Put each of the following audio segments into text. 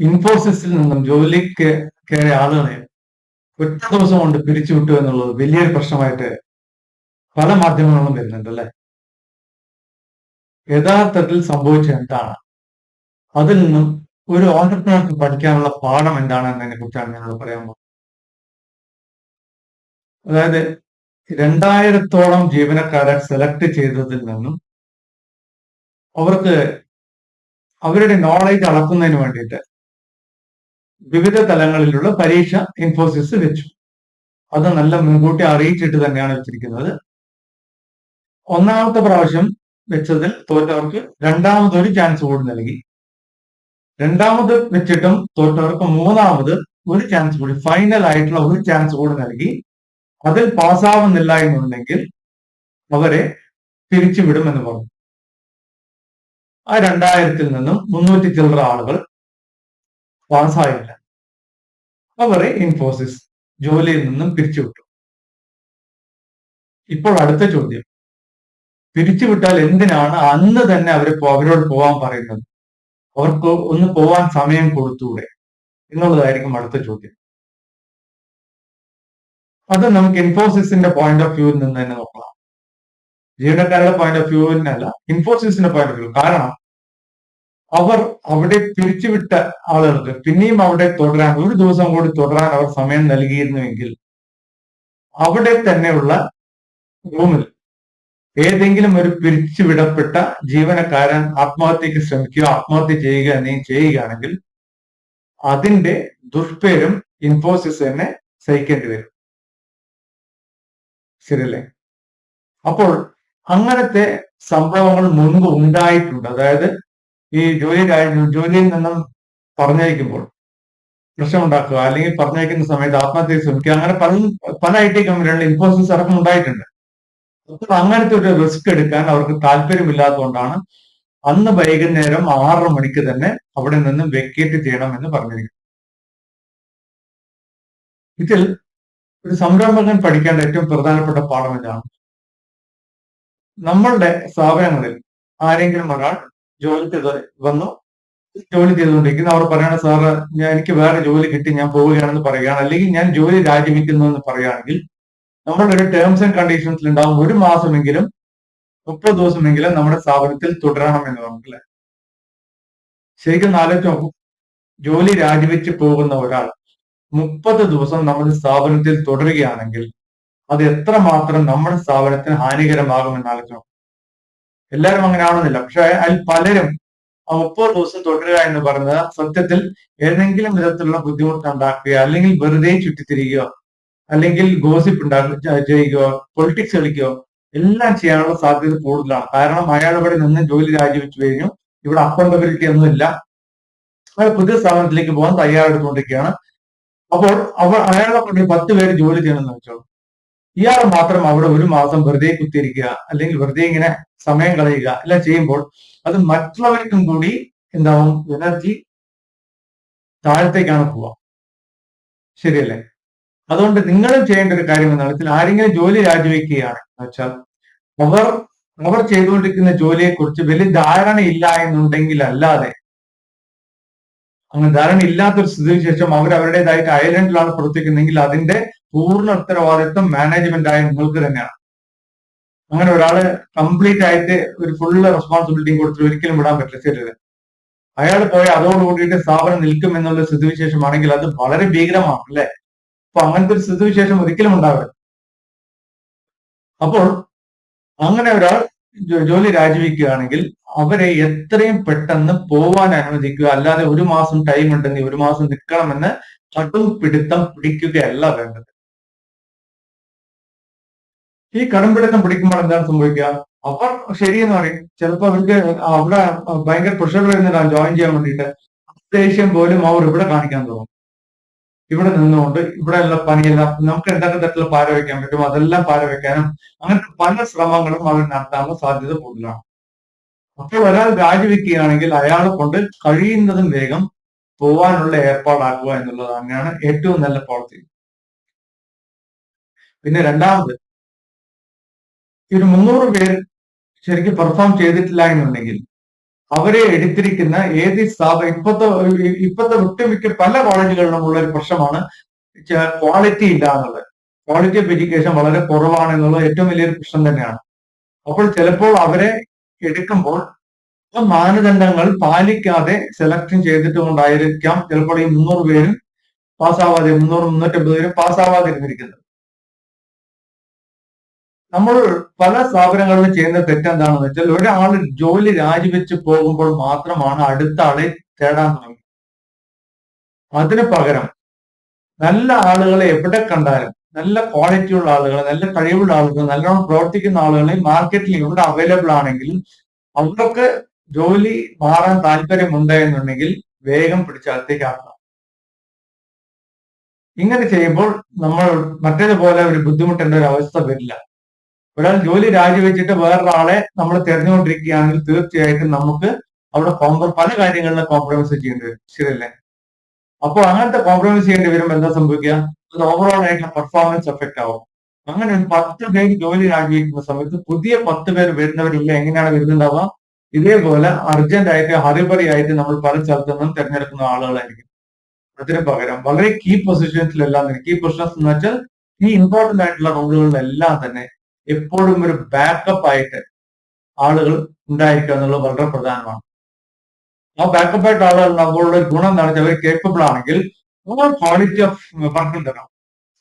ഇൻഫോസിസിൽ നിന്നും ജോലിക്ക് കയറിയ ആളുകളെ ഒറ്റ ദിവസം കൊണ്ട് പിരിച്ചുവിട്ടു എന്നുള്ളത് വലിയൊരു പ്രശ്നമായിട്ട് പല മാധ്യമങ്ങളിലും വരുന്നുണ്ട് അല്ലെ? യഥാർത്ഥത്തിൽ സംഭവിച്ചത് എന്താണ്? അതിൽ നിന്നും ഒരു ഓണ്ടർപ്രണർക്ക് പഠിക്കാനുള്ള പാഠം എന്താണ് എന്നതിനെ കുറിച്ചാണ് ഞാനത് പറയാൻ പോകുന്നത്. അതായത് രണ്ടായിരത്തോളം ജീവനക്കാരെ സെലക്ട് ചെയ്തതിൽ നിന്നും അവർക്ക് അവരുടെ നോളേജ് അളക്കുന്നതിന് വേണ്ടിയിട്ട് വിവിധ തലങ്ങളിലുള്ള പരീക്ഷ ഇൻഫോസിസ് വെച്ചു. അത് നല്ല മുൻകൂട്ടി അറിയിച്ചിട്ട് തന്നെയാണ് വെച്ചിരിക്കുന്നത്. ഒന്നാമത്തെ പ്രാവശ്യം വെച്ചതിൽ തോറ്റവർക്ക് രണ്ടാമതൊരു ചാൻസ് കൂടി നൽകി. രണ്ടാമത് വെച്ചിട്ടും തോറ്റവർക്ക് മൂന്നാമത് ഒരു ചാൻസ് കൂടി ഫൈനൽ ആയിട്ടുള്ള ഒരു ചാൻസ് കൂടി നൽകി. അതിൽ പാസ്സാവുന്നില്ല എന്നുണ്ടെങ്കിൽ അവരെ തിരിച്ചു എന്ന് പറഞ്ഞു. ആ രണ്ടായിരത്തിൽ നിന്നും മുന്നൂറ്റി ചില്ലറ ആളുകൾ പാസ്സായില്ല. അവരെ ഇൻഫോസിസ് ജോലിയിൽ നിന്നും പിരിച്ചുവിട്ടു. ഇപ്പോൾ അടുത്ത ചോദ്യം. പിരിച്ചുവിട്ടാൽ എന്തിനാണ് അന്ന് തന്നെ അവർ അവരോട് പോവാൻ പറയുന്നത്? അവർക്ക് ഒന്ന് പോവാൻ സമയം കൊടുത്തൂടെ? എന്നുള്ളതായിരിക്കും അടുത്ത ചോദ്യം. അത് നമുക്ക് ഇൻഫോസിസിന്റെ പോയിന്റ് ഓഫ് വ്യൂവിൽ നിന്ന് തന്നെ നോക്കാം. ജീവനക്കാരുടെ പോയിന്റ് ഓഫ് വ്യൂവിൽ നിന്നല്ല ഇൻഫോസിസിന്റെ പോയിന്റ് ഓഫ് വ്യൂ കാരണം അവർ അവിടെ പിരിച്ചുവിട്ട ആളുകൾക്ക് പിന്നെയും അവിടെ തുടരാൻ ഒരു ദിവസം കൂടി തുടരാൻ അവർ സമയം നൽകിയിരുന്നുവെങ്കിൽ അവിടെ തന്നെയുള്ള റൂമിൽ ഏതെങ്കിലും ഒരു പിരിച്ചുവിടപ്പെട്ട ജീവനക്കാരൻ ആത്മഹത്യക്ക് ശ്രമിക്കുക ആത്മഹത്യ ചെയ്യുക എന്നെയും ചെയ്യുകയാണെങ്കിൽ അതിന്റെ ദുഷ്പേരും ഇൻഫോസിസ് തന്നെ സഹിക്കേണ്ടി വരും. ശരിയല്ലേ? അപ്പോൾ അങ്ങനത്തെ സംഭവങ്ങൾ മുൻപ് ഉണ്ടായിട്ടുണ്ട്. അതായത് ഈ ജോലി ജോലിയിൽ നിന്നും പറഞ്ഞയക്കുമ്പോൾ പ്രശ്നമുണ്ടാക്കുക അല്ലെങ്കിൽ പറഞ്ഞയക്കുന്ന സമയത്ത് ആത്മഹത്യ ശ്രമിക്കുക അങ്ങനെ പല പല ഐ ടി കമ്പനികളിൽ ഇൻഫോസിസ് അടക്കം ഉണ്ടായിട്ടുണ്ട്. അപ്പോൾ അങ്ങനത്തെ ഒരു റിസ്ക് എടുക്കാൻ അവർക്ക് താല്പര്യമില്ലാത്തതുകൊണ്ടാണ് അന്ന് വൈകുന്നേരം ആറര മണിക്ക് തന്നെ അവിടെ നിന്നും വെക്കേറ്റ് ചെയ്യണം എന്ന് പറഞ്ഞിരിക്കുന്നത്. ഇതിൽ ഒരു സംരംഭകൻ പഠിക്കേണ്ട ഏറ്റവും പ്രധാനപ്പെട്ട പാഠം ഇതാണ്. നമ്മളുടെ സ്ഥാപനങ്ങളിൽ ആരെങ്കിലും ഒരാൾ ജോലി ചെയ്ത് വന്നു. ജോലി ചെയ്തുകൊണ്ടിരിക്കുന്നു. അവർ പറയണ സാറ് ഞാൻ എനിക്ക് വേറെ ജോലി കിട്ടി ഞാൻ പോവുകയാണെന്ന് പറയുകയാണ്. അല്ലെങ്കിൽ ഞാൻ ജോലി രാജിവെക്കുന്നു എന്ന് പറയുകയാണെങ്കിൽ നമ്മുടെ ഒരു ടേംസ് ആൻഡ് കണ്ടീഷൻസിൽ ഉണ്ടാവും ഒരു മാസമെങ്കിലും മുപ്പത് ദിവസമെങ്കിലും നമ്മുടെ സ്ഥാപനത്തിൽ തുടരണം എന്ന് പറഞ്ഞില്ലേ ശരിക്കും നോക്കൂ. ജോലി രാജിവെച്ച് പോകുന്ന ഒരാൾ മുപ്പത് ദിവസം നമ്മുടെ സ്ഥാപനത്തിൽ തുടരുകയാണെങ്കിൽ അത് എത്ര മാത്രം നമ്മുടെ സ്ഥാപനത്തിന് ആലോചിച്ച് നോക്കും. എല്ലാവരും അങ്ങനെ ആവണമെന്നില്ല. പക്ഷെ അതിൽ പലരും മുപ്പത് ദിവസം തുടരുക എന്ന് പറഞ്ഞത് സത്യത്തിൽ ഏതെങ്കിലും വിധത്തിലുള്ള ബുദ്ധിമുട്ട് ഉണ്ടാക്കുക അല്ലെങ്കിൽ വെറുതെ ചുറ്റിത്തിരിക്കുകയോ അല്ലെങ്കിൽ ഗോസിപ്പ് ഉണ്ടാക്കുക ചെയ്യുകയോ പൊളിറ്റിക്സ് കളിക്കുകയോ എല്ലാം ചെയ്യാനുള്ള സാധ്യത കൂടുതലാണ്. കാരണം അയാൾ ഇവിടെ നിന്ന് ജോലി രാജിവെച്ചു കഴിഞ്ഞു. ഇവിടെ അക്കൗണ്ടബിലിറ്റി ഒന്നുമില്ല. അയാൾ പുതിയ സ്ഥാപനത്തിലേക്ക് പോകാൻ തയ്യാറെടുത്തുകൊണ്ടിരിക്കുകയാണ്. അപ്പോൾ അവർ അയാളെ കൊണ്ട് പത്ത് പേര് ജോലി ചെയ്യണമെന്ന് വെച്ചോ? ഇയാൾ മാത്രം അവിടെ ഒരു മാസം വെറുതെ കുത്തിയിരിക്കുക അല്ലെങ്കിൽ വെറുതെ ഇങ്ങനെ സമയം കളയുക എല്ലാം ചെയ്യുമ്പോൾ അത് മറ്റുള്ളവർക്കും കൂടി എന്താവും? എനർജി താഴത്തേക്കാണ് പോവുക. ശരിയല്ലേ? അതുകൊണ്ട് നിങ്ങളും ചെയ്യേണ്ട ഒരു കാര്യം എന്താണ്? വെച്ചാൽ ആരെങ്കിലും ജോലി രാജിവെക്കുകയാണ്. വെച്ചാൽ അവർ അവർ ചെയ്തുകൊണ്ടിരിക്കുന്ന ജോലിയെക്കുറിച്ച് വലിയ ധാരണ ഇല്ല എന്നുണ്ടെങ്കിൽ അല്ലാതെ അങ്ങനെ ധാരണ ഇല്ലാത്തൊരു സ്ഥിതിവിശേഷം അവർ അവരുടേതായിട്ട് ഐലൻഡിലാണ് പ്രവർത്തിക്കുന്നതെങ്കിൽ അതിന്റെ പൂർണ ഉത്തരവാദിത്വം മാനേജ്മെന്റ് ആയ നിങ്ങൾക്ക് തന്നെയാണ്. അങ്ങനെ ഒരാൾ കംപ്ലീറ്റ് ആയിട്ട് ഒരു ഫുള്ള് റെസ്പോൺസിബിലിറ്റിയും കൊടുത്തിട്ട് ഒരിക്കലും വിടാൻ പറ്റില്ല ശരിയല്ലേ? അയാൾ പോയ അതോടുകൂടിയിട്ട് സ്ഥാപനം നിൽക്കും എന്നുള്ള സ്ഥിതിവിശേഷമാണെങ്കിൽ അത് വളരെ ഭീകരമാണ് അല്ലെ? അപ്പൊ അങ്ങനത്തെ ഒരു സ്ഥിതിവിശേഷം ഒരിക്കലും ഉണ്ടാവില്ല. അപ്പോൾ അങ്ങനെ ഒരാൾ ജോലി രാജിവെക്കുകയാണെങ്കിൽ അവരെ എത്രയും പെട്ടെന്ന് പോവാൻ അനുവദിക്കുക. അല്ലാതെ ഒരു മാസം ടൈം ഉണ്ടെങ്കിൽ ഒരു മാസം നിൽക്കണമെന്ന് കടും പിടുത്തം പിടിക്കുകയല്ല വേണ്ടത്. ഈ കടുംപിടുത്തം പിടിക്കുമ്പോൾ എന്താണ് സംഭവിക്കുക? അവർ ശരിയെന്ന് പറയും. ചിലപ്പോൾ അവർക്ക് അവിടെ ഭയങ്കര പ്രഷർ വരുന്നതാണ് ജോയിൻ ചെയ്യാൻ വേണ്ടിയിട്ട്. ദേഷ്യം പോലും അവർ ഇവിടെ കാണിക്കാൻ തുടങ്ങും. ഇവിടെ നിന്നുകൊണ്ട് ഇവിടെയുള്ള പണിയെല്ലാം നമുക്ക് എന്തൊക്കെ തരത്തിലുള്ള പാര വയ്ക്കാൻ പറ്റും അതെല്ലാം പാര വയ്ക്കാനും അങ്ങനത്തെ പല ശ്രമങ്ങളും അവർ നടത്താനുള്ള സാധ്യത കൂടുതലാണ്. അപ്പോൾ ഒരാൾ രാജിവെക്കുകയാണെങ്കിൽ അയാളെ കൊണ്ട് കഴിയുന്നതും വേഗം പോവാനുള്ള ഏർപ്പാടാക്കുക എന്നുള്ളത് തന്നെയാണ് ഏറ്റവും നല്ല പോളിസി പിന്നെ രണ്ടാമത് ഈ ഒരു മുന്നൂറ് പേര് ശരിക്കും പെർഫോം ചെയ്തിട്ടില്ല എന്നുണ്ടെങ്കിൽ അവരെ എടുത്തിരിക്കുന്ന ഏത് സ്ഥാപനം ഇപ്പത്തെ ഇപ്പത്തെ ഒട്ടുമിക്ക പല കോളേജുകളിലും ഉള്ള ഒരു പ്രശ്നമാണ് ക്വാളിറ്റി ഇല്ല എന്നുള്ളത്. ക്വാളിറ്റി ഓഫ് എഡ്യൂക്കേഷൻ വളരെ കുറവാണ് എന്നുള്ളത് ഏറ്റവും വലിയൊരു പ്രശ്നം തന്നെയാണ്. അപ്പോൾ ചിലപ്പോൾ അവരെ എടുക്കുമ്പോൾ മാനദണ്ഡങ്ങൾ പാലിക്കാതെ സെലക്ഷൻ ചെയ്തിട്ടുകൊണ്ടായിരിക്കാം ചിലപ്പോൾ ഈ മുന്നൂറ് പേരും പാസ്സാവാതെ മുന്നൂറ് മുന്നൂറ്റമ്പത് പേരും പാസ്സാവാതെ ഇരുന്നിരിക്കുന്നത് നമ്മൾ പല സ്ഥാപനങ്ങളിലും ചെയ്യുന്ന തെറ്റെന്താണെന്ന് വെച്ചാൽ ഒരാൾ ജോലി രാജിവെച്ച് പോകുമ്പോൾ മാത്രമാണ് അടുത്ത ആളെ തേടാൻ തുടങ്ങി. അതിന് പകരം നല്ല ആളുകളെ എവിടെ കണ്ടാലും നല്ല ക്വാളിറ്റി ഉള്ള ആളുകളെ നല്ല കഴിവുള്ള ആളുകൾ നല്ലോണം പ്രവർത്തിക്കുന്ന ആളുകളെ മാർക്കറ്റിൽ എവിടെ അവൈലബിൾ ആണെങ്കിലും അവർക്ക് ജോലി മാറാൻ താല്പര്യമുണ്ട് എന്നുണ്ടെങ്കിൽ വേഗം പിടിച്ചകത്തേക്ക് ആക്കണം ഇങ്ങനെ ചെയ്യുമ്പോൾ നമ്മൾ മറ്റേതുപോലെ ഒരു ബുദ്ധിമുട്ടേണ്ട ഒരു അവസ്ഥ വരില്ല. ഒരാൾ ജോലി രാജിവെച്ചിട്ട് വേറൊരാളെ നമ്മൾ തിരഞ്ഞുകൊണ്ടിരിക്കുകയാണെങ്കിൽ തീർച്ചയായിട്ടും നമുക്ക് അവിടെ കോംപ്ര പല കാര്യങ്ങളിലും കോംപ്രമൈസ് ചെയ്യേണ്ടി വരും. ശരിയല്ലേ? അപ്പോൾ അങ്ങനത്തെ കോംപ്രമൈസ് ചെയ്യേണ്ടി വരുമ്പോൾ എന്താ സംഭവിക്കുക? അത് ഓവറോൾ ആയിട്ടുള്ള പെർഫോമൻസ് എഫക്റ്റ് ആവും. അങ്ങനെ ഒരു പത്ത് പേര് ജോലി രാജിവെക്കുന്ന സമയത്ത് പുതിയ പത്ത് പേര് വരുന്നവരില്ല എങ്ങനെയാണ് വരുന്നുണ്ടാവുക ഇതേപോലെ അർജന്റ് ആയിട്ട് ഹറിബറി ആയിട്ട് നമ്മൾ പല സ്ഥലത്തു നിന്നും തിരഞ്ഞെടുക്കുന്ന ആളുകളായിരിക്കും. അതിന് പകരം വളരെ കീ പൊസിഷൻസിലെല്ലാം കീ പൊസിഷൻസ് എന്ന് വെച്ചാൽ ഈ ഇമ്പോർട്ടന്റ് ആയിട്ടുള്ള റോളുകളിലെല്ലാം തന്നെ എപ്പോഴും ഒരു ബാക്കപ്പ് ആയിട്ട് ആളുകൾ ഉണ്ടായിരിക്കുക എന്നുള്ളത് വളരെ പ്രധാനമാണ്. ആ ബാക്കപ്പ് ആയിട്ട് ആളുകൾ ഒരു ഗുണം എന്താണെന്ന് അവർ കേപ്പബിൾ ആണെങ്കിൽ ക്വാളിറ്റി ഓഫ് വർക്ക് ഉണ്ടാകും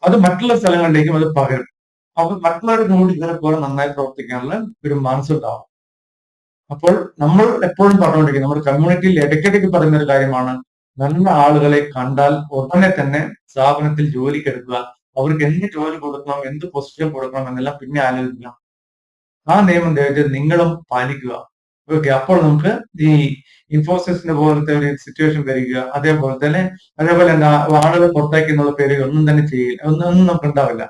അത് മറ്റുള്ള സ്ഥലങ്ങളിലേക്കും അത് പകരും. അപ്പൊ മറ്റുള്ളവരുടെ കൂടി ഇതിനെ പോലെ നന്നായി പ്രവർത്തിക്കാനുള്ള ഒരു മനസ്സുണ്ടാവും അപ്പോൾ നമ്മൾ എപ്പോഴും പറഞ്ഞുകൊണ്ടിരിക്കും നമ്മുടെ കമ്മ്യൂണിറ്റിയിൽ ഇടയ്ക്കിടയ്ക്ക് പറയുന്ന ഒരു കാര്യമാണ് നല്ല ആളുകളെ കണ്ടാൽ ഉടനെ തന്നെ സ്ഥാപനത്തിൽ ജോലിക്ക് എടുക്കുക അവർക്ക് എന്ത് ജോലി കൊടുക്കണം എന്ത് പൊസിഷൻ കൊടുക്കണം എന്നെല്ലാം പിന്നെ ആലോചിക്കണം ആ നിയമം ദയവചെയ്ത് നിങ്ങളും പാലിക്കുക. ഓക്കെ അപ്പോൾ നമുക്ക് ഈ ഇൻഫോസിസിന്റെ പോലത്തെ ഒരു സിറ്റുവേഷൻ വരിക അതേപോലെ തന്നെ അതേപോലെ എന്താ ആളുകൾ പുറത്തേക്ക് എന്നുള്ള പേര് ഒന്നും തന്നെ ചെയ്യില്ല. ഒന്നും ഒന്നും നമുക്ക് ഉണ്ടാവില്ല.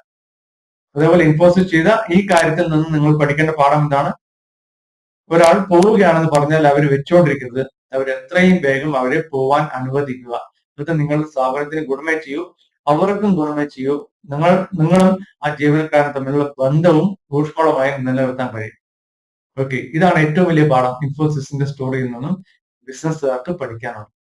അതേപോലെ ഇൻഫോസിസ് ചെയ്ത ഈ കാര്യത്തിൽ നിന്ന് നിങ്ങൾ പഠിക്കേണ്ട പാഠം എന്താണ്? ഒരാൾ പോവുകയാണെന്ന് പറഞ്ഞാൽ അവർ വെച്ചോണ്ടിരിക്കുന്നത്. അവർ എത്രയും വേഗം അവരെ പോവാൻ അനുവദിക്കുക. എന്നിട്ട് നിങ്ങൾ സ്ഥാപനത്തിന് ഗുണമേ ചെയ്യൂ. അവർക്കും ഗുണമേ ചെയ്യൂ. നിങ്ങൾ നിങ്ങളും ആ ജീവനക്കാരൻ തമ്മിലുള്ള ബന്ധവും ഊഷ്മളമായി നിലനിർത്താൻ കഴിയും. ഓക്കെ ഇതാണ് ഏറ്റവും വലിയ പാഠം. ഇൻഫോസിസിന്റെ സ്റ്റോറിയിൽ നിന്നും ബിസിനസ്സുകാർക്ക് പഠിക്കാനുള്ളത്